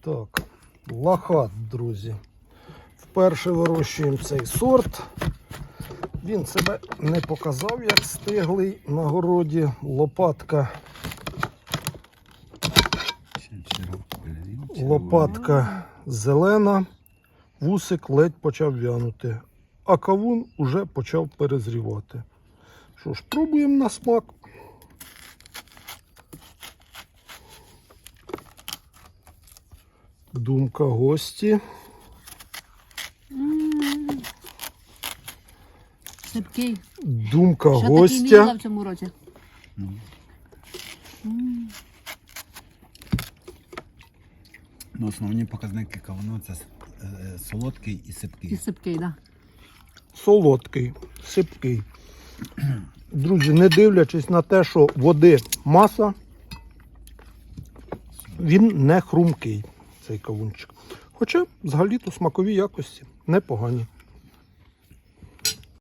Так, лохат, друзі. Вперше вирощуємо цей сорт. Він себе не показав, як стиглий на городі. Лопатка, лопатка зелена, вусик ледь почав вянути, а кавун уже почав перезрівати. Що ж, пробуємо на смак. Думка гості. Сипкий. Думка Що гостя. в цьому році? Ну, основні показники кавуну це е, солодкий і сипкий. І сипкий. сипкий, так. Да. Солодкий, сипкий. Друзі, не дивлячись на те, що води маса, він не хрумкий, цей кавунчик. Хоча взагалі-то смакові якості непогані.